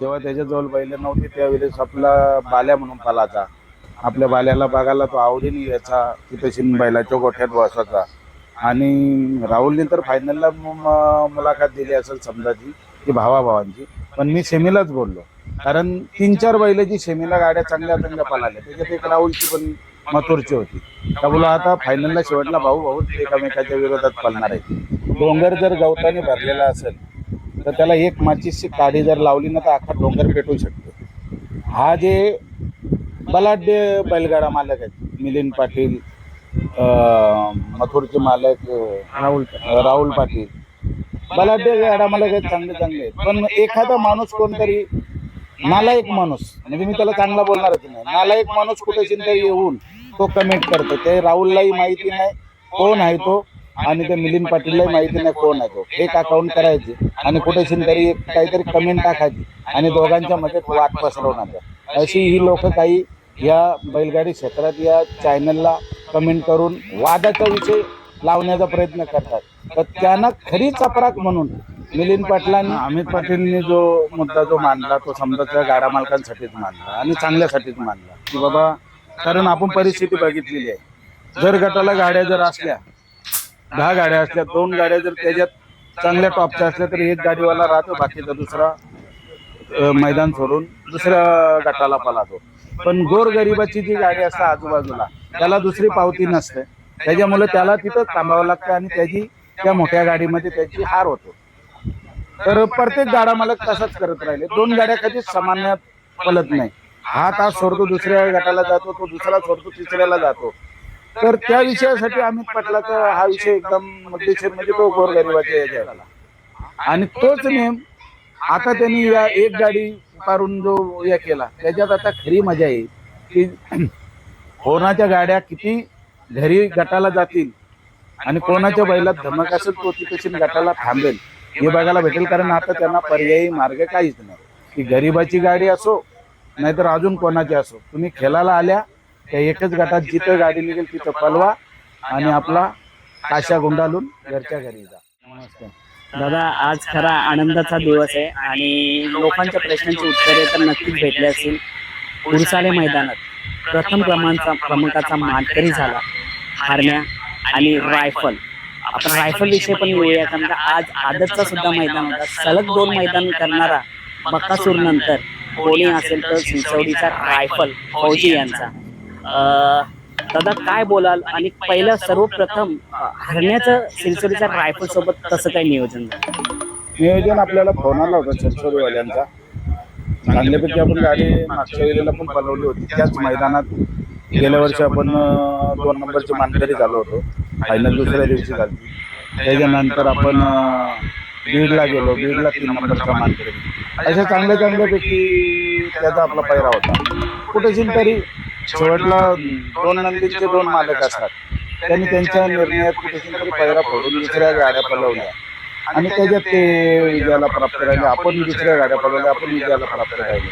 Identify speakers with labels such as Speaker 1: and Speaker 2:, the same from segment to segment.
Speaker 1: जेव्हा त्याच्याजवळ बैल नव्हती त्यावेळेस आपला बाल्या म्हणून पालाचा. आपल्या बाल्याला बघायला तो आवडीने यायचा तिथे शिन बैलाच्या गोठ्यात बसायचा. आणि राहुलने तर फायनलला मुलाखत दिली असेल समजा ती की भावाभावांची पण मी सेमीलाच बोललो. कारण तीन चार बैलाची सेमीला गाड्या चांगल्या चांगल्या पळाल्या त्याच्यात एक राहुलची पण मथुरची होती. तर आता फायनलला शेवटला भाऊ भाऊ एकामेकाच्या विरोधात पालणार आहे डोंगर जर गवताने भरलेला असेल तर त्याला एक माचीसची काडी जर लावली ना तर अख्खा डोंगर पेटू शकतो. हा जे बलाढ्य बैलगाडा मालक आहेत मिलिंद पाटील मथुरचे मालक
Speaker 2: राहुल
Speaker 1: राहुल पाटील बलाढ्य गाडा मालक आहेत चांगले चांगले आहेत. पण एखादा माणूस कोणतरी नालायक माणूस म्हणजे मी त्याला चांगला बोलणारच नाही. नालायक माणूस कुठे तरी येऊन तो कमेंट करतो. ते राहुललाही माहिती नाही कोण आहे तो? आणि ते मिलिंद पाटीललाही माहिती नाही कोण आहे तो. एक अकाउंट करायचे. आणि कुठे तरी काहीतरी कमेंट टाकायची. आणि दोघांच्या मध्ये वाट पसरवण्याचा अशी ही लोक काही या बैलगाडी क्षेत्रात या चॅनलला कमेंट करून वादाचा विषय लावण्याचा प्रयत्न करतात. तर त्यांना खरी चपराक म्हणून मिलिंद पाटलांनी अमित पाटीलने जो मुद्दा जो मांडला तो समजा त्या गाड्या मालकांसाठीच मांडला आणि चांगल्यासाठीच मांडला. की बाबा कारण आपण परिस्थिती बघितलेली आहे. जर गटाला गाड्या जर असल्या दहा गाड्या असल्या दोन गाड्या जर त्याच्यात चांगल्या टॉपच्या असल्या तर एक गाडीवाला राहतो बाकीचा दुसरा मैदान सोडून दुसऱ्या गटाला पलातो पण गोरगरिबाची जी गाडी असते आजूबाजूला त्याला दुसरी पावती नसते. त्याच्यामुळे त्याला तिथं थांबावं लागतं आणि त्याची त्या मोठ्या गाडीमध्ये त्याची हार होतो. तर प्रत्येक गाडा मालक तसंच करत राहिले. दोन गाड्या कधीच सामान्यात पलत नाही. हा तास सोडतो दुसऱ्या गटाला जातो तो दुसरा सोडतो तिसऱ्याला जातो. तर त्या विषयासाठी अमित पाटलाचा हा विषय एकदम मजेशीर म्हणजे तो गोरगरिबाच्या याच्या आणि तोच नेम आता त्यांनी या एक गाडी पारून जो या केला त्याच्यात आता खरी मजा येईल की कोणाच्या गाड्या किती घरी गटाला जातील आणि कोणाच्या बैलात धमक असेल तो तिथे गटाला थांबेल. हे बघायला भेटेल कारण आता त्यांना पर्यायी मार्ग काहीच नाही. की गरीबाची गाडी असो नाहीतर अजून कोणाची असो. तुम्ही खेळायला आल्या त्या एकच गटात जिथं गाडी निघेल तिथं पलवा आणि आपला काशा गुंडाळून घरच्या घरी जा. नमस्कार.
Speaker 2: दादा आज खरा आनंदाचा दिवस आहे आणि लोकांच्या प्रश्नांची उत्तरे तर नक्कीच भेटली असतील उरसाले मैदानात प्रथम क्रमांचा क्रमांकाचा मानकरी झाला. हारण्या आणि रायफल. आपण रायफल विषयी पण बोलूया कारण का आज आदतचा सुद्धा मैदान होता. सलग दोन मैदान करणारा बकासूर नंतर कोणी असेल तर सिंचवडीचा रायफल फौजी यांचा. दादा काय बोलाल? आणि पहिलं सर्वप्रथम हरण्याचं सिलचरीच्या रायफल सोबत कसं काय नियोजन झालं?
Speaker 1: नियोजन आपल्याला फोन आला होता चरचोरीवाल्यांचा चांगल्यापैकी आपण गाडी मागच्या वेळेला पण पलवली होती. त्याच मैदानात गेल्या वर्षी आपण दोन नंबरची मानकरी झालो होतो. फायनल दुसऱ्या दिवशी झाली. त्याच्यानंतर आपण बीडला गेलो. बीडला तीन नंबरचा मानकरी. अशा चांगल्या चांगल्यापैकी त्याचा आपला पैरा होता. कुठे तरी शेवटला दोन नंदीचे दोन मालक असतात. त्यांनी त्यांच्या निर्णयात कुठेशी पैरा फोडून दुसऱ्या गाड्या पलवल्या. आणि त्याच्यात ते विजयाला प्राप्त राहिले आपण दुसऱ्या गाड्या पलवल्या आपण विजयाला प्राप्त राहिले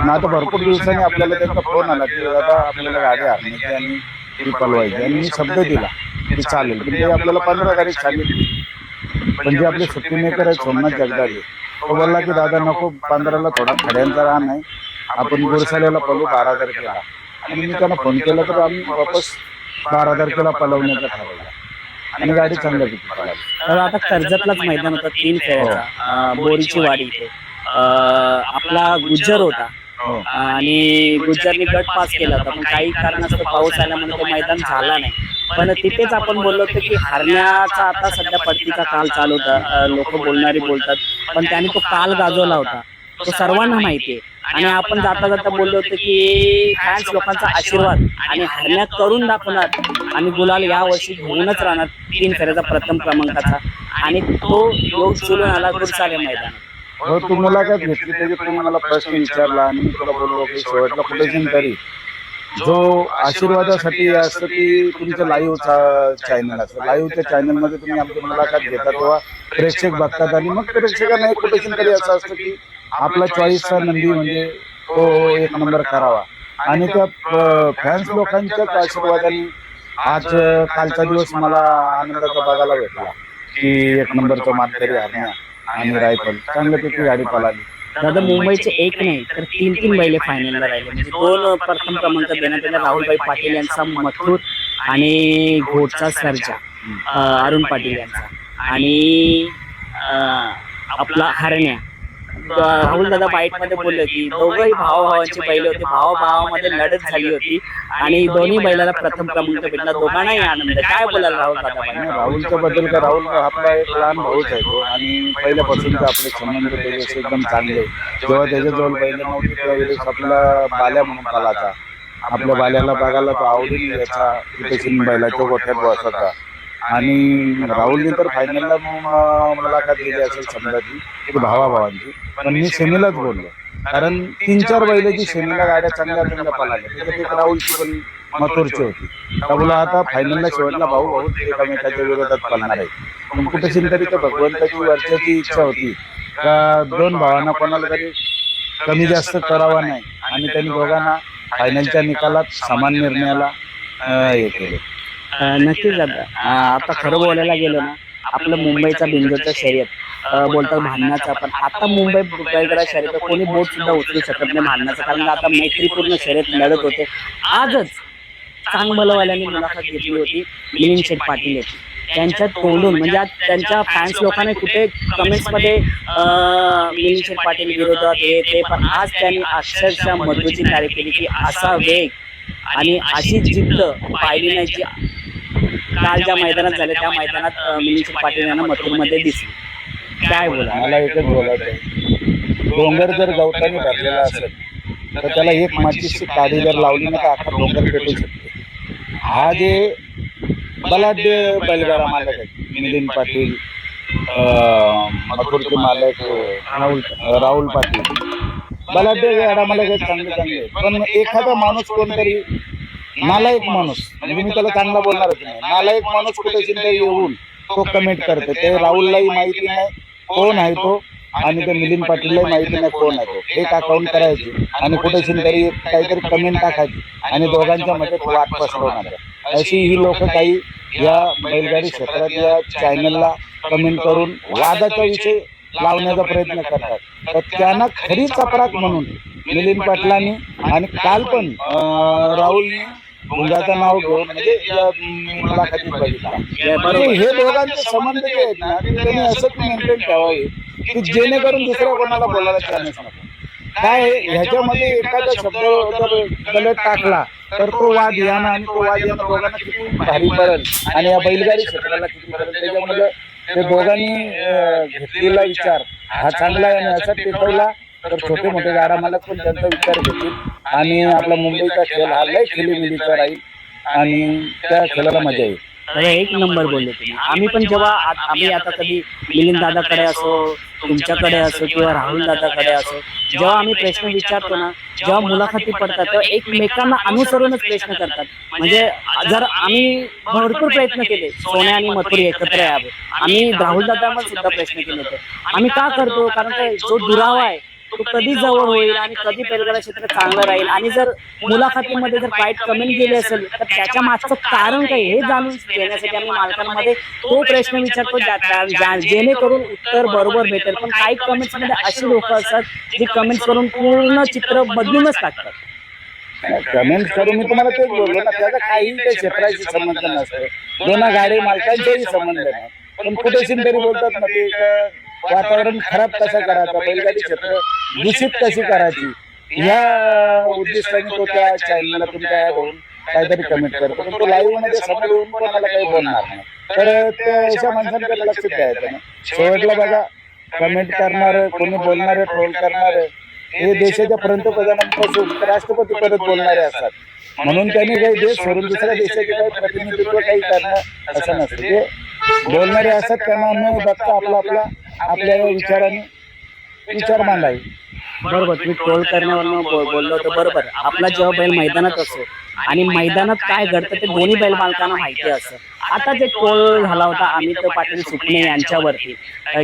Speaker 1: आणि आता भरपूर दिवसांनी आपल्याला त्यांचा फोन आला की दादा आपल्याला गाड्या आणायची आणि ती पलवायची. आणि मी शब्द दिला की चालेल म्हणजे आपल्याला पंधरा तारीख सांगितली. म्हणजे आपले सुट्टीमेकर आहेत सोमनाथ जगदाळे तो बोलला की दादा नको पंधराला थोडा खड्यांचा रान आहे. आपण गुरसाल्याला पलू बारा तारखेला. आणि मी त्यांना फोन केला तर आम्ही वापस बारा तारखेला पलवण्याचं ठरवलं. आणि गाडी पळाली
Speaker 2: तर आता कर्जतलाच मैदान होतं तीन फेऱ्याचा अं, बोरीची वाडी इथे अं, आपला गुज्जर होता.
Speaker 1: हो.
Speaker 2: आणि गुज्जरने गट पास केला होता. पण काही कारणास्तव पाऊस आल्यामुळे तो मैदान झाला नाही. पण तिथेच आपण बोललो होतो की हरण्याचा आता सध्या पडतीचा काल चालू होता. लोक बोलणारी बोलतात. पण त्याने तो काल गाजवला होता. तो सर्वांना माहिती आहे. आणि आपण जाता जाता बोललो होतो की फॅन्स लोकांचा आशीर्वाद. आणि हरण्या करून दाखवणार. आणि गुलाल या वर्षी घेऊनच राहणार तीन फेऱ्याचा प्रथम क्रमांकाचा. आणि तो योग चुलून आला गुरसाले मैदान
Speaker 1: हो तू मुलाखत घेतली त्याचे तुम्ही मला प्रश्न विचारला आणि मी तुला बोललो की शेवटला कुठे तरी जो आशीर्वादासाठी असतं की तुमचं लाईव्ह चॅनल असतं. लाईव्हच्या चॅनलमध्ये तुम्ही आमची मुलाखत घेता तेव्हा प्रेक्षक बघतात आणि मग प्रेक्षकांना एक कुठे तरी असं असतं की आपला चॉईसचा नंदी म्हणजे तो एक नंबर करावा. आणि त्या फॅन्स लोकांच्याच आशीर्वादाने आज कालचा दिवस मला आनंदाचा बघायला भेटला की एक नंबरचा मानकरी हरण्या आणि रायफल. चांगल्यापैकी गाडी पळाली.
Speaker 2: दादा मुंबईचे एक नाही तर तीन तीन बैले फायनलला राहिले. म्हणजे दोन प्रथम क्रमांक देण्यात आले राहुलभाई पाटील यांचा मथुर आणि घोटचा सर्जा. अरुण पाटील यांचा. आणि आपला हरण्या राहुल दादा बाईटमध्ये बोलले की दोघंही भावाभावांची बैल होते. भावाभावामध्ये लढत झाली होती. आणि दोन्ही बैलाला प्रथम क्रमांक भेटला. दोघांनाही आनंद. काय बोलाल राहुल दादा
Speaker 1: राहुलच्या बद्दल का राहुल आपला एक लहान भाऊच आहे तो. आणि पहिल्यापासूनचे आपले संबंध त्याच्याशी एकदम चांगले जेव्हा त्याच्याजवळ बैल नव्हती त्यावेळेस आपला बाल्या म्हणून आला आपल्या बाल्याला बघायला तो आवडील याचा बैलाच्या गोठ्यात बसायचा. आणि राहुलने तर फायनलला मुलाखत दिली असेल समजा ती भावा भावाभावांची. पण मी सेमीलाच बोललो. कारण तीन चार बैलाची सेमीला गाड्या चांगल्या चांगल्या पळाल्या. राहुलची पण मथुरची होती. त्यामुळे आता फायनलला शेवटला भाऊ भाऊ एकामेकाच्या विरोधात पळणार आहे. कुठेशील तरी तर भगवंताची वर्षाची इच्छा होती. का दोन भावांना कोणाला तरी कमी जास्त करावा नाही. आणि त्यांनी दोघांना फायनलच्या निकालात समान निर्णयाला हे केले.
Speaker 2: नक्कीच दादा. आता खरं बोलायला गेलो ना आपलं मुंबईचा बिंदूचा शर्यत बोलतात भांडणाचा पण आता मुंबई बैलगाडा शर्यत कोणी बोट सुद्धा उचलू शकत नाही भांडणाचं कारण आता मैत्रीपूर्ण शर्यत लढत होते. आजच चांगमलवाल्यांनी मुलाखत घेतली होती मिलिंद शेठ पाटील यांची त्यांच्या तोंडून म्हणजे आज त्यांच्या फॅन्स लोकांनी कुठे कमेंट्समध्ये मिलिंद शेठ पाटील विरोधात हे ते पण आज त्यांनी अक्षरशः मधूची तारीख केली की असा वेग आणि अशी जिद्द पाहिली नाही जी काल ज्या मैदानात झाले त्या मैदानात मिलिंद पाटील यांना मथुरमध्ये दिसली. काय बोला
Speaker 1: मला एकच बोलायचं? आहे. डोंगर जर गवताने भरलेला असेल तर त्याला एक माचीची काडी जर लावली ना तर अख्खा डोंगर पेटू शकते. हा जे बलाढ्य बैलगाडा मालक आहेत मिलिंद पाटील अं, मथुरचे मालक राहुल राहुल पाटील. बलाढ्य गाडा मालक आहेत चांगले चांगले. आहेत. पण एखादा माणूस कोणतरी नालायक माणूस म्हणजे मी त्याला चांगला बोलणारच नाही. नालायक माणूस कुठे तरी येऊन तो कमेंट करते. ते राहुललाही माहिती नाही. कोण आहे तो? आणि ते मिलिंद पाटीललाही माहिती नाही कोण आहे तो. एक अकाउंट करायचे आणि कुठे तरी काहीतरी कमेंट टाकायची आणि दोघांच्या मध्ये वाट पसरवणार अशी ही लोक काही या बैलगाडी क्षेत्रात या चॅनलला कमेंट करून वादाचा विषय लावण्याचा प्रयत्न करतात. तर त्यांना खरी चपराक म्हणून मिलिंद पाटलांनी आणि काल पण राहुलनी भुंगाचं नाव घेऊन म्हणजे या मुलाखतीत बघितला. बरोबर हे दोघांचे संबंध जे आहेत ना त्यांनी असंच मेंटेन ठेवावे की जेणेकरून दुसऱ्या कोणाला बोलायला चान्स नको. काय ह्याच्यामध्ये एखादा शब्द जर गलत टाकला तर तो वाद यानं आणि तो वाद यानं दोघांना किती भारी पडेल. आणि या बैलगाडी क्षेत्राला किती पडेल. त्याच्यामुळे ते दोघांनी घेतलेला विचार हा चांगला आहे आणि असा टिकवला तर छोटे मोठे गाडा मालक पण त्यांचा विचार घेतील. आणि आपला मुंबईचा खेळ हा लय खेळीमेळीचा राहील. आणि त्या खेळाला मजा येईल.
Speaker 2: तर एक नंबर बोलले तुम्ही. आम्ही पण जेव्हा आ- आम्ही आता कधी मिलिंद दादाकडे असो तुमच्याकडे असो किंवा राहुल दादाकडे असो जेव्हा आम्ही प्रश्न विचारतो ना जेव्हा मुलाखती पडतात तेव्हा एकमेकांना अनुसरूनच प्रश्न करतात. म्हणजे जर आम्ही भरपूर प्रयत्न केले सोने आणि मथुरी एकत्र यावे आम्ही राहुल दादांवर सुद्धा प्रश्न केले होते. आम्ही का करतो? कारण का जो दुरावा आहे तो कधी जवळ होईल आणि कधी बेलगाडा क्षेत्र चांगलं राहील? आणि जर मुलाखतीमध्ये जर वाईट कमेंट केली असेल तर त्याच्या मागचं कारण काय हे जाणून घेण्यासाठी आम्ही मालकांमध्ये तो प्रश्न विचारतो जेणेकरून उत्तर बरोबर भेटेल. पण काही कमेंट्समध्ये अशी लोक असतात जी कमेंट्स करून पूर्ण चित्र बदलूनच टाकतात.
Speaker 1: कमेंट करून मी तुम्हाला तेच बोललो ना त्याचा काही काही क्षेत्राशी संबंध नसतो. दोन गाडी मालकांचाही संबंध नाही. पण कुठे तरी बोलतात ना ते वातावरण खराब कसं करायचं? बैलगाडी क्षेत्र दूषित कशी करायची? ह्या उद्दिष्टाने तो त्या चॅनलला तुमच्या ऍड होऊन काहीतरी कमेंट करतो पण तो लाईव्हमध्ये समोर येऊन कोणाला काही बोलणार नाही. तर त्या अशा माणसांकडे लक्ष द्यायचं शेवटला बघा कमेंट करणार कोणी बोलणारे ट्रोल करणारे हे देशाच्या पंतप्रधानांपासून ते राष्ट्रपतीपर्यंत बोलणारे असतात. म्हणून त्यांनी काही देश सोडून दुसऱ्या देशाचे काही प्रतिनिधित्व काही करणं असं नसतं. बोलणारे असत त्यांना न बघता आपला आपला आपल्या विचाराने विचार मांडावे.
Speaker 2: बरोबर तुम्ही ट्रोल करण्यावरनं बोललो होतं बरोबर. आपला जेव्हा बैल मैदानात असतो आणि मैदानात काय घडतं ते दोन्ही बैल मालकांना माहिती असतं. आता जे ट्रोल झाला होता अमित पाटील सुकणे यांच्यावरती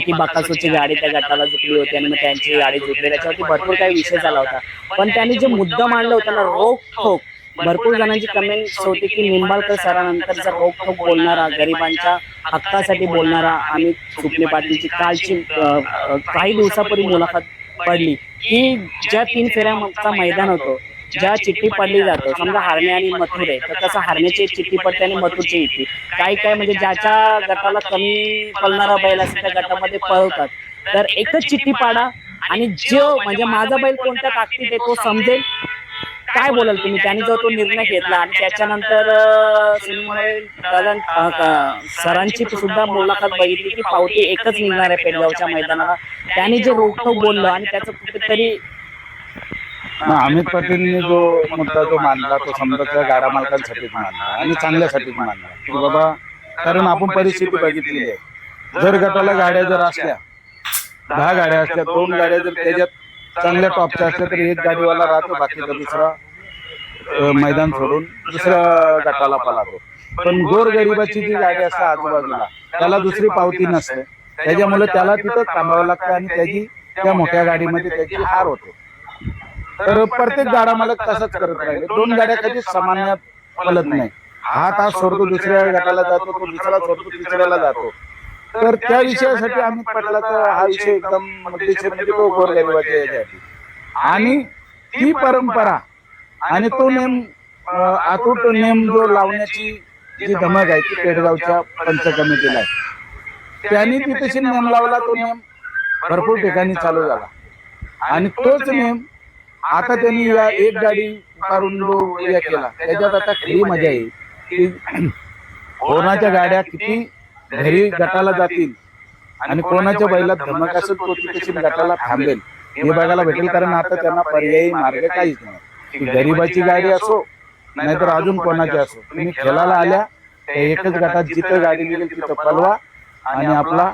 Speaker 2: की बकासूची गाडी त्या गटाला झुकली होती आणि मग त्यांची गाडी झुकली त्याच्यावरती भरपूर काही विषय झाला होता. पण त्यांनी जे मुद्दा मांडला होता ना रोख ठोक भरपूर जणांची कमेंट्स होती की निंबाळकर सरानंतरचा रोख ठोक बोलणारा गरिबांच्या हक्कासाठी बोलणारा अमित सुकणे पाटीलची कालची काही दिवसापूर्वी मुलाखत पडली की ज्या तीन फेऱ्याचा मैदान होतो ज्या चिठ्ठी पडली जातो समजा हारणे आणि मथुर आहे तर तसं हारण्याची एक चिठ्ठी पडते आणि मथुरची चिठ्ठी काही काय म्हणजे ज्याच्या गटाला कमी पळणारा बैल असेल त्या गटामध्ये पळवतात. तर एकच चिठ्ठी पाडा आणि जो म्हणजे माझा बैल कोणत्या ताकदीत आहे तो समजेल. काय बोलाल तुम्ही? त्यांनी जो तो निर्णय घेतला आणि त्याच्यानंतर सरांची सुद्धा मुलाखत बघितली की पावती एकच निघणार आहे पेडगावच्या मैदानाला. त्यांनी जे रोखोक बोललं आणि त्याचं कुठेतरी
Speaker 1: अमित पाटीलने जो मुद्दा जो मांडला तो समजा त्या गाडा मालकांसाठीच मांडला आणि चांगल्यासाठीच मांडला. की बाबा कारण आपण परिस्थिती बघितलेली आहे. जर गटाला गाड्या जर असल्या दहा गाड्या असल्या दोन गाड्या जर त्याच्यात चांगल्या टॉपच्या असल्या तर एक गाडीवाला राहतो बाकीचा दुसरा मैदान सोडून दुसऱ्या गटाला पळातो पण गोर गरिबाची जी गाडी असते आजूबाजूला त्याला दुसरी पावती नसते. त्याच्यामुळे त्याला तिथं थांबावं लागतं आणि त्याची त्या मोठ्या गाडीमध्ये त्याची हार होते. तर प्रत्येक गाडा मालक तसाच करत राहिले. दोन गाड्या कधीच सामान्यात पलत नाही. हा तास सोडतो दुसऱ्या गटाला जातो तो दुसरा सोडतो तिसऱ्याला जातो. तर त्या विषयासाठी आम्ही पाटलाचा हा विषय एकदम म्हणजे तो गोरगरिबाच्या याच्यासाठी आणि ती परंपरा आणि तो नेम अतूट नेम जो लावण्याची जी धमक आहे ती पेडगावच्या पंच कमिटीला आहे. त्यांनी ती तशी नेम लावला तो नेम भरपूर ठिकाणी चालू झाला. आणि तोच नेम आता त्यांनी या एक गाडी उतारून जो हे केला त्याच्यात आता खरी मजा येईल की कोणाच्या गाड्या किती घरी गटाला जातील आणि कोणाच्या बैलात धमक असेल तो ती तशी गटाला थांबेल. हे बघायला भेटेल कारण आता त्यांना पर्यायी मार्ग काहीच नाही. की गरीबाची गाडी असो नाहीतर अजून कोणाची असो. तुम्ही खेळायला आल्या त्या एकच गटात जिथं गाडी निघेल तिथं पलवा आणि आपला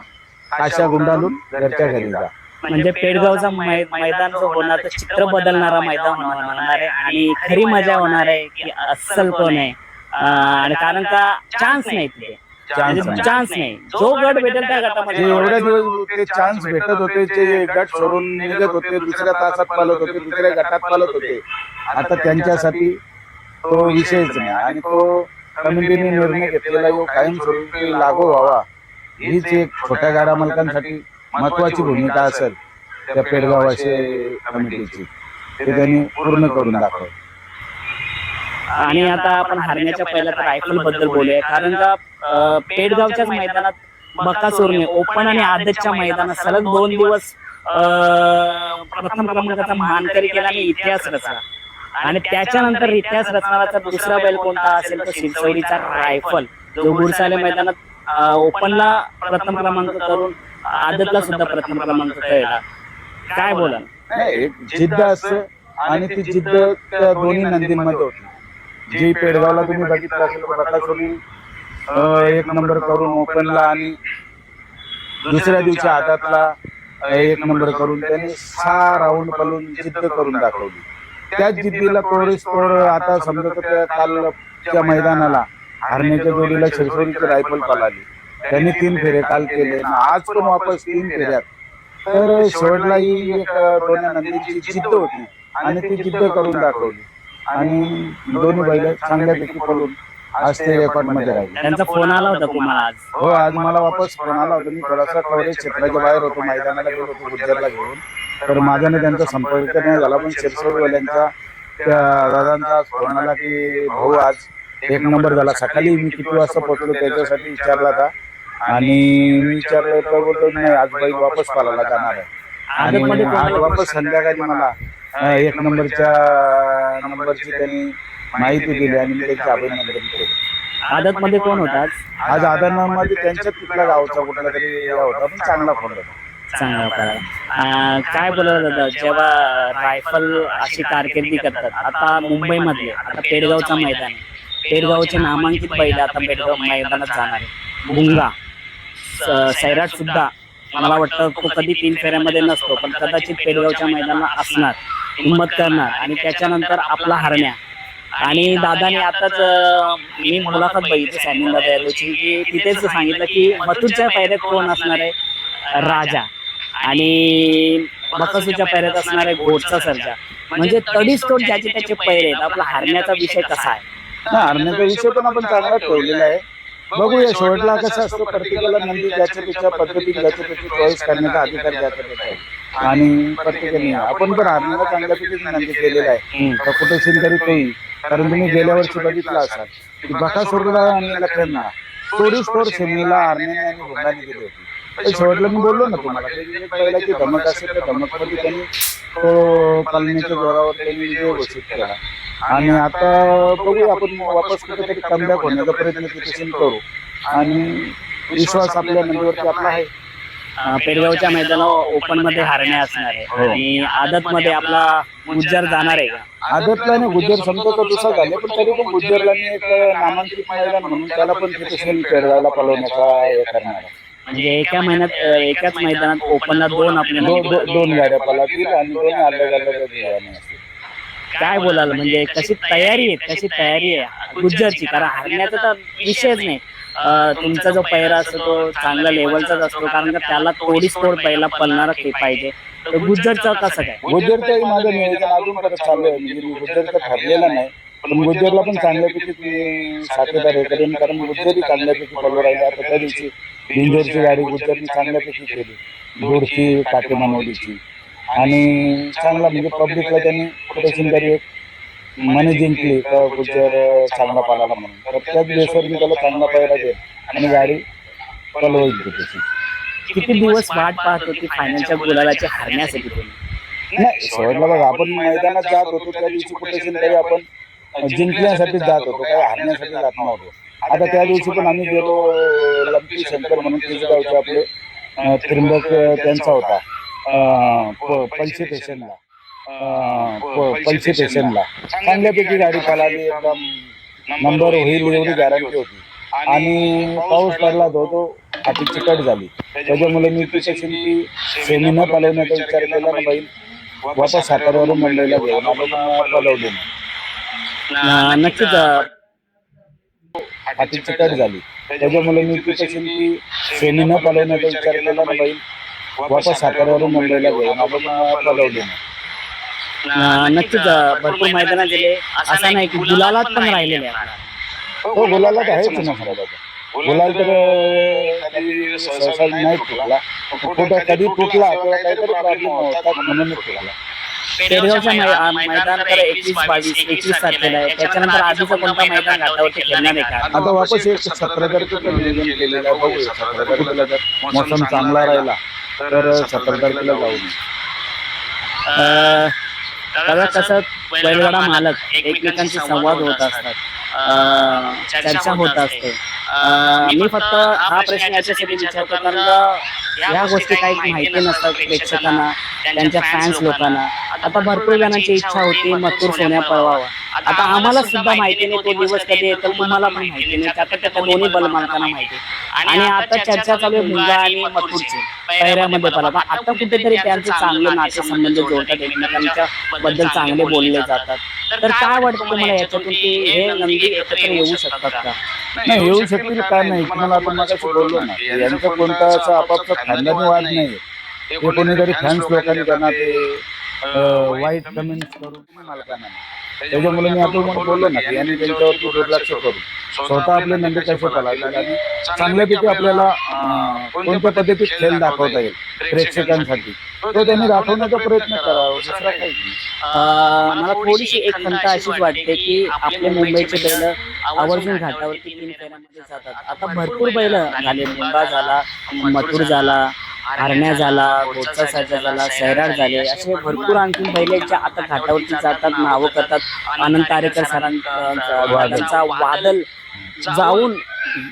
Speaker 1: काशा गुंडाळून घरच्या घरी जा.
Speaker 2: म्हणजे पेडगावचा मै- मैदान जो होणार तर चित्र बदलणारा मैदान होणार आहे आणि खरी मजा होणार आहे की अस्सल कोण आहे. आणि कारण का चान्स नाही तिथे.
Speaker 1: चान्स नाही.
Speaker 2: चान्स नाही. जो गट भेटेल त्या
Speaker 1: जे
Speaker 2: गटामध्ये
Speaker 1: दिवस ते चान्स भेटत होते जे गट सोडून निघत होते दुसऱ्या तासात पालत होते दुसऱ्या गटात पालत होते. आता त्यांच्यासाठी तो विषयच नाही. आणि तो कमिटीने निर्णय घेतलेला यो कायमस्वरूपी लागू व्हावा. हीच एक छोट्या गाडा मालकांसाठी महत्वाची भूमिका असेल त्या पेडगावाची कमिटीची ते त्यांनी पूर्ण करून दाखवलं.
Speaker 2: आणि आता आपण हरण्याच्या पहिल्या तर रायफलबद्दल बोलूया. कारण का पेडगावच्याच मैदानात बकासूरने ओपन आणि आदतच्या मैदानात सलग दोन दिवस अं, प्रथम क्रमांकाचा मानकरी केला आणि इतिहास रचला. आणि त्याच्यानंतर इतिहास रचणारा दुसरा बैल कोणता असेल तर शिरसवडीचा रायफल. जो गुरसाले मैदानात ओपनला प्रथम क्रमांक करून आदतला सुद्धा प्रथम क्रमांक केला काय बोला
Speaker 1: जिद्द असते आणि ती जिद्द त्या दोन्ही नंदींमध्ये होती जे पेडगावला तुम्ही बघितलं असेल प्रकाशोरी एक नंबर करून ओपनला आणि दुसऱ्या दिवशी आदातला एक नंबर करून त्यांनी सहा राऊंड पलून जिद्द करून दाखवली. त्याच जिद्दीला तोडीस तोड आता समजा तर त्या कालच्या मैदानाला हरण्याच्या जोडीला शिरसोरीची रायफल काल आली त्यांनी तीन फेरे काल केले आज पण वापस तीन फेऱ्यात. तर शेवटलाही एक दोन्ही नंदीची जिद्द होती आणि ती जिद्द करून दाखवली. आणि दोन्ही बैल चांगल्यापैकी पडून आज ते रेकॉर्डमध्ये राहिले.
Speaker 2: त्यांचा फोन आला होता तुम्हाला आज?
Speaker 1: हो आज मला वापस फोन आला होता. मी थोडासा कव्हरेज क्षेत्राच्या बाहेर होतो मैदानाला गेलो होतो गुजरला घेऊन. तर माझ्याने त्यांचा संपर्क नाही झाला पण शिरसोडवाल्यांचा त्या दादांचा आज फोन आला की भाऊ आज एक नंबर झाला. सकाळी मी किती वाजता पोहोचलो त्याच्यासाठी विचारला होता. आणि मी विचारलं तर बोलतो नाही आज बैल वापस पालाला जाणार आहे. आणि आज
Speaker 2: कोण
Speaker 1: वापस संध्याकाळी मला एक नंबरच्या नंबरची त्यांनी माहिती दिली आणि मी त्यांचे अभिनंदन केलं.
Speaker 2: आदत मध्ये कोण होता आज?
Speaker 1: आज आदानामध्ये त्यांच्या तिथल्या गावचा कुठला तरी होता पण चांगला फोन होता
Speaker 2: चांगला काय बोलत जेव्हा रायफल अशी कारकिर्दी करतात. आता मुंबईमधले आता पेडगावचं मैदान आहे. पेडगावचे नामांकित बैल आता पेडगाव मैदानात जाणार स- सैराट सुद्धा मला वाटतं तो कधी तीन फेऱ्यामध्ये नसतो पण कदाचित पेडगावच्या मैदानात असणार हिंमत करणार. आणि त्याच्यानंतर आपला हरण्या. आणि दादाने आताच मी मुलाखत बघितली सॅनिंदा दयालूची की तिथेच सांगितलं की मथुरच्या पायऱ्यात कोण असणार आहे? राजा. आणि बकसूच्या पैऱ्यात असणार आहे घोडचा सर्जा. म्हणजे तडीस तोड ज्याचे त्याचे पैरे आहेत. आपला हरण्याचा विषय कसा आहे?
Speaker 1: हरण्याचा विषय पण आपण चांगला ठेवलेला आहे. बघूया शेवटला कसं असतं प्रत्येकाला नंदी ज्याच्या त्याच्या पद्धतीने ज्याच्या त्याची चॉईस करण्याचा अधिकार ज्याच्या त्याचा आहे. आणि प्रत्येकाने आपण पण हरण्याला चांगल्यापैकी नंदी केलेला आहे. तर कुठे तरी तोही. कारण तुम्ही गेल्या वर्षी बघितलं असाल की बकासूरला आणि लखनला चोरीस तोर सेमीला हरण्याने आणि भोंगाने केली होती. शेवटला मी बोललो ना तुम्हाला की बैलाची धमक असेल तर धमकमध्ये त्यांनी तो पालण्याच्या जोरावर त्यांनी विजय घोषित केला. आणि आता बघू आपण वापस कुठेतरी कमबॅक होण्याचा प्रयत्न तिथे करू. आणि विश्वास आपल्या नंदीवरती आपला आहे.
Speaker 2: पेडगावच्या मैदानावर ओपनमध्ये हारणे असणार आहे.
Speaker 1: हो.
Speaker 2: आणि आदत मध्ये आपला गुज्जर जाणार आहे का?
Speaker 1: आदतला नाही गुज्जर समजा तर दुसरा झाले पण तरी पण गुज्जरला मी एक नामांकित मैदान म्हणून त्याला पण तिथे पेडगावला पळवण्याचा हे करणार आहे.
Speaker 2: म्हणजे एका महिन्यात एकाच मैदानात ओपनला दोन
Speaker 1: दोन गाड्या पळातील आणि दोन अलग अलग.
Speaker 2: काय बोलाल? म्हणजे कशी तयारी आहे? कशी तयारी आहे? गुज्जरची. कारण हरण्याचा तर विषयच नाही. तुमचा जो पैरा असतो तो चांगला लेवलचाच असतो. कारण का त्याला तोडीस तोड पहिला पळणारा ते पाहिजे. तर गुज्जरचं कसं काय?
Speaker 1: गुज्जरचंही माझं नियोजन अजून परत चालू आहे. म्हणजे गुज्जरचं ठरलेलं नाही. पण गुज्जरला पण चांगल्यापैकी मी साथीदार हे करेन कारण गुज्जरही चांगल्यापैकी पळू राहिले आता त्या दिवशी बिंजोरची गाडी गुज्जरनी चांगल्यापैकी केली. दोडची काटेमानवलीची आणि चांगला म्हणजे पब्लिकला त्यांनी कुठे एक मनी जिंकली तर गुज्जर चांगला पळाला म्हणून. तर त्याच बेसवर मी त्याला चांगला पायरा देईल आणि गाडी पळवईल ती तशी
Speaker 2: किती दिवस वाट पाहत होती फायनलच्या गुलालाची हारण्यासाठी
Speaker 1: नाही शेवटला बघा आपण मैदानात जात होतो त्या दिवशी कुठे आपण जिंकण्यासाठी जात होतो काही हारण्यासाठी जात नव्हतो. आता त्या दिवशी पण आम्ही गेलो लंपी शंकर म्हणून गावचे आपले अं, त्यांचा होता. अं, प- पलशी स्टेशनला अं, प- पलशी स्टेशनला चांगल्यापैकी गाडी पळाली एकदम नंबर होईल एवढी गॅरंटी होती. आणि पाऊस पडला तो तो हाती चिकट झाली. त्याच्यामुळे मी ती सेमी न पळवण्याचा विचार केला ना बाई. वापस साताऱ्यावरून मुंबईला घेऊन आलो ना पळवली नाही
Speaker 2: नक्कीच
Speaker 1: हाती चिकट झाली. त्याच्यामुळे मी ती सेमी न पळवण्याचा विचार केला ना बाई. वापस साताऱ्यावरून मुंबईला पळवली नाही
Speaker 2: अं, नक्कीच भरपूर मैदानात गेले. असं नाही की गुलालात पण राहिलेले आहे
Speaker 1: हो गुलाला तर आहेच ना. खरं त्याचा गुलाल तर कधी सहसा नाही फुटला. कधी फुटला किंवा काहीतरी प्रॉब्लेम होता. म्हणून फुटला.
Speaker 2: पेडगावच्या मैदान तर एकवीस बावीस एकवीस तारखेला आहे त्याच्यानंतर आधीचं कोणतं मैदान घाटावरती खेळणार आहे का?
Speaker 1: आता वापस एक सतरा तारखेचं नियोजन केलेलं आहे बघूया सतरा तारखेला जर मोसम चांगला राहिला तर सतरा तारखेला जाऊ
Speaker 2: अं, त्याला कसं बैलगाडा मालक एकमेकांशी संवाद होत असतात. चर्चा होत असते. मी फक्त हा प्रश्न याच्यासाठी विचारतो कारण ह्या गोष्टी काही माहिती नसतात प्रेक्षकांना त्यांच्या फॅन्स लोकांना. आता भरपूर जणांची इच्छा होती मथुर सोन्या पळवावा. आता आम्हाला सुद्धा माहिती नाही तो दिवस कधी येतो तुम्हाला पण माहिती नाही. आता त्या दोन्ही बलमालकांना माहिती. आणि आता चर्चा चालू आहे मुलगा आणि मथुरची. पैऱ्यामध्ये पळा आता कुठेतरी त्यांचे चांगले नाते संबंध जोडतात एकमेकांच्या बद्दल चांगले बोलले. जातात तर काय वाटतं तुम्हाला याच्यातून की हे नंदी एकत्र येऊ शकतात का?
Speaker 1: नाही येऊ शकतील का नाही तुम्हाला आपण मगाशी बोललो ना की यांचं कोणता असं आपापचा खानदानी वाद नाही. ते कोणीतरी फॅन्स लोकांनी त्यांना ते वाईट कमेंट करून मालकांना नाही. त्याच्यामुळे मी आपण बोललो ना की यांनी त्यांच्यावरती दुर्लक्ष करून स्वतः आपले नंदी कसे आणि चांगल्यापैकी आपल्याला कोणत्या पद्धतीत खेळ दाखवता येईल? प्रेक्षकांसाठी. तो त्यांनी दाखवण्याचा प्रयत्न करावा दुसरा काही
Speaker 2: मला थोडीशी एक खंत अशीच वाटते की आपले मुंबईचे बैल आवर्जून घाटावरती तीन फेऱ्यामध्ये जातात. आता भरपूर बैल झाले मुंबा झाला मथुर झाला. हरण्या झाला गोडचा साजा झाला सैराट झाले असे भरपूर आणखी पहिले जे आता घाटावरती जातात नावं करतात. आनंद तारेकर सरांचा वादल जाऊन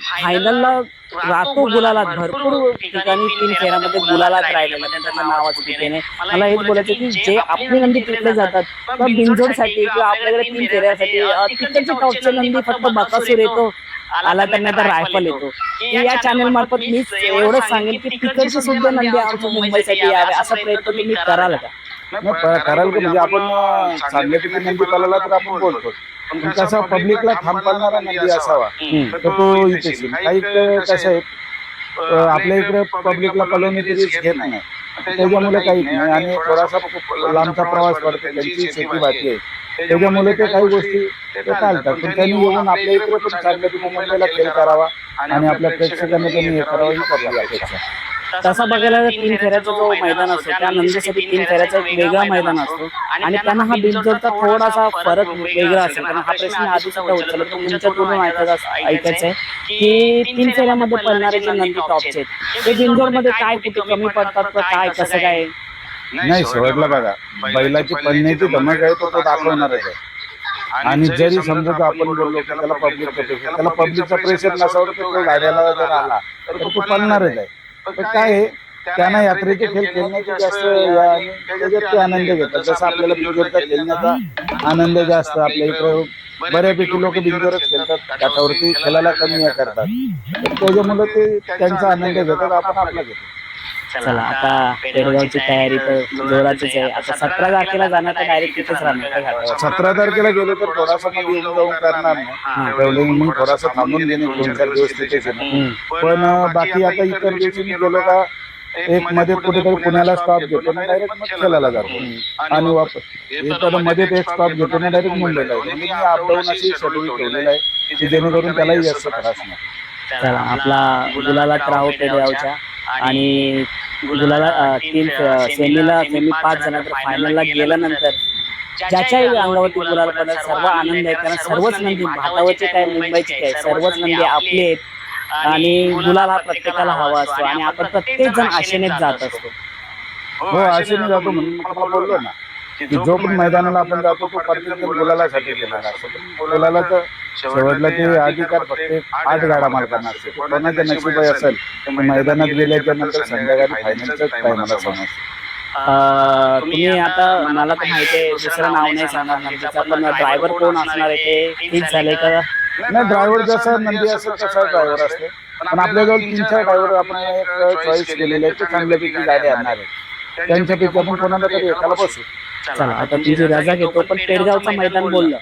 Speaker 2: फायनलला राहतो गुलालात भरपूर ठिकाणी तीन फेऱ्यामध्ये गुलालात राहिलेला त्यांच्या नावाचं तिथे मला हेच बोलायचं की जे आपली नंदी तिकडे जातात किंवा बिंजोडसाठी किंवा आपल्याकडे तीन फेऱ्यासाठी तिकडच्या टॉपचे नंदी फक्त बकासूर येतो. आला तर नाही तर रायफल येतो. या चॅनल मार्फत मी एवढंच सांगेन की तिकडची सुद्धा नंदी आमच्या मुंबईसाठी यावे असा प्रयत्न तुम्ही कराल का
Speaker 1: कराल की म्हणजे आपण चांगल्यापैकी नंदी पाळला तर आपण बोलतो पण कसा पब्लिकला थांब पाळणारा नंदी असावा. तर तो इथेच येईल. काही कसं आहे आपल्या इकडे पब्लिकला तरी घेत नाही. त्याच्यामुळे काही नाही. आणि थोडासा लांबचा प्रवास पडतो. त्यांची शेती बाकी आहे. त्याच्यामुळे ते काही गोष्टी ते चालतात. पण त्यांनी येऊन आपल्या इकडे पण चांगल्यापैकी मुंबईला खेळ करावा आणि आपल्या प्रेक्षकांना त्यांनी हे करावं ही आपली अपेक्षा.
Speaker 2: तसा बघायला गेलं तीन फेऱ्याचा जो मैदान असतो त्या नंदीसाठी तीन फेऱ्याचा एक वेगळा मैदान असतो. आणि त्यांना हा बिंजोरचा थोडासा फरक वेगळा असेल. कारण हा प्रश्न आधी सुद्धा उचलला तो तुमच्याकडून ऐकायचा ऐकायचा आहे की तीन फेऱ्यामध्ये पडणारे जे नंदी टॉपचे आहेत ते बिंजोरमध्ये काय कुठे कमी पडतात का काय कसं काय?
Speaker 1: नाही शेवटला बघा. बैलाची पडण्याची धमक आहे तो तो दाखवणारच आहे. आणि जरी समजा तो आपण बोललो की त्याला पब्लिक त्याला पब्लिकचा प्रेशर नसावं तर तो गाड्याला जर आला तर तो पडणारच आहे. पण काय आहे? त्यांना यात्रेचे खेळ खेळण्याची जास्त त्याच्यात ते आनंद घेतात जसं आपल्याला बिंजोरचा खेळण्याचा आनंद जास्त आपल्या इकडे बऱ्यापैकी लोक बिंजोरच खेळतात. त्याच्यावरती खेळायला कमी करतात. तर त्याच्यामुळे ते त्यांचा आनंद घेतात. आपण आपला घेतो.
Speaker 2: चला आता पेडगावची तयारी तर जोराचीच आहे. आता सतरा तारखेला जाणार तर डायरेक्ट तिथेच राहणार?
Speaker 1: सतरा तारखेला गेलो तर थोडासा मग येऊन जाऊन करणार नाही. मग थोडासा थांबून घेणे दोन चार दिवस तिथे घेणे.
Speaker 2: हम्म.
Speaker 1: पण बाकी आता इतर दिवशी मी गेलो का एक मध्ये कुठेतरी पुण्याला स्टॉप घेतो ना डायरेक्ट मग जातो. आणि वापस. येताना मध्ये एक स्टॉप घेतो ना डायरेक्ट मुंबईला मी अपडाऊन अशी शेड्यूल ठेवलेलं आहे की जेणेकरून त्यालाही जास्त त्रास नाही.
Speaker 2: चला आपला गुलाला राहो पेडगावच्या आणि गुलाला अं, तीन सेमीला सेमी पाच झाल्यानंतर फायनलला गेल्यानंतर ज्याच्याही अंगावरती गुलाल सर्व आनंद आहे. कारण सर्वच नंदी भातावरचे काय मुंबईचे काय सर्वच नंदी आपले आहेत. आणि गुलाल हा प्रत्येकाला हवा असतो आणि आपण प्रत्येक जण आशेनेच जात असतो.
Speaker 1: हो असे मी जातो म्हणून बोललो ना. की जो पण मैदानाला आपण जातो तो प्रत्येक गुलालासाठी गुलाला तर शेवटला ते अधिकार फक्त आठ गाडा मालकांना असते कोणाच्या नशिबाई असेल तर मैदानात गेल्याच्यानंतर संध्याकाळी फायनलच टायमाला समजतं
Speaker 2: तुम्ही आता मला तर माहिती आहे दुसरं नाव नाही सांगणार पण ड्रायव्हर कोण असणार आहे ते ठीक झाले का?
Speaker 1: नाही ड्रायव्हर जसा नंदी असेल तसा ड्रायव्हर असते पण आपल्याजवळ तीन चार ड्रायव्हर आपण एक चॉईस केलेले आहेत ते चांगल्यापैकी गाडी आणणार आहे. त्यांच्यापैकी आपण कोणाला तरी एकाला बसू.
Speaker 2: चला आता तुमची रजा घेतो पण पेडगावचं मैदान बोललं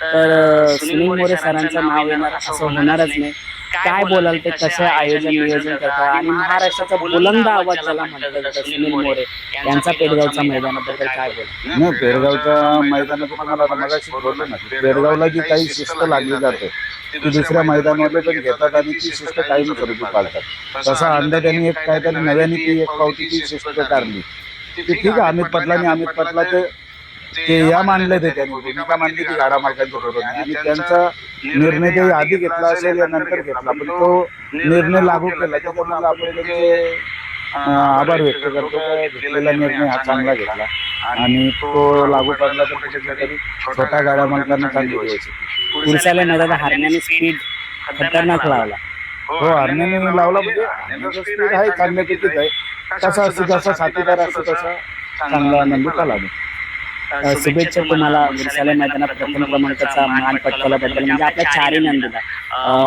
Speaker 2: तर सुनील मोरे सरांचं नाव येणार असं होणारच नाही. काय बोलाल ते कसं आयोजन नियोजन करतात आणि महाराष्ट्राचा बुलंद आवाज ज्याला म्हणतात जातं सुनील मोरे यांचा पेडगावचा मैदानाबद्दल काय बोल
Speaker 1: नाही पेडगावच्या मैदानात तुम्हाला आता मगाशी बोललो ना. की पेडगावला जी काही शिस्त लागली जाते ती दुसऱ्या मैदानामध्ये पण घेतात आणि ती शिस्त कायम स्वरूपी पाळतात. तसा अंदा त्यांनी एक काहीतरी नव्याने ती एक पावतीची शिस्त काढली. ती ठीक आहे अमित पटलाने अमित पटलाचे ते या मांडले ते त्यांनी. भूमिका मांडली ती गाडा बरोबर आणि त्यांचा निर्णय ते आधी घेतला असेल या नंतर घेतला. पण तो निर्णय लागू केला. त्याच्यामुळे आपण आभार व्यक्त करतो का घेतलेला निर्णय हा चांगला घेतला. आणि तो लागू पडला तर कुठेतरी छोट्या गाड्या मालकांना चांगली
Speaker 2: पुरुषाला नव्या हारण्याने स्पीड खतरनाक लावला.
Speaker 1: हो हरण्याने लावला म्हणजे हरण्याचा स्पीड आहे चांगल्यापैकीच आहे. कसा असतो जसा साथीदार असतो तसा चांगला नंदी चालला
Speaker 2: अ, शुभेच्छा तुम्हाला गुरसाले मैदानात प्रथम क्रमांकाचा मान पटकवल्याबद्दल म्हणजे आपल्या चारही नंदीला.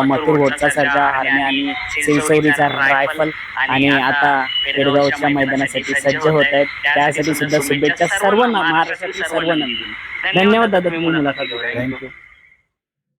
Speaker 2: मथुर घोटचा सर्जा हरणे आणि सिंगसौरीचा रायफल आणि आता पेडगावच्या मैदानासाठी सज्ज होत आहेत. त्यासाठी सुद्धा शुभेच्छा सर्व महाराष्ट्रातील सर्व नंदी. धन्यवाद दादा तुम्ही मुलाखत.
Speaker 1: थँक्यू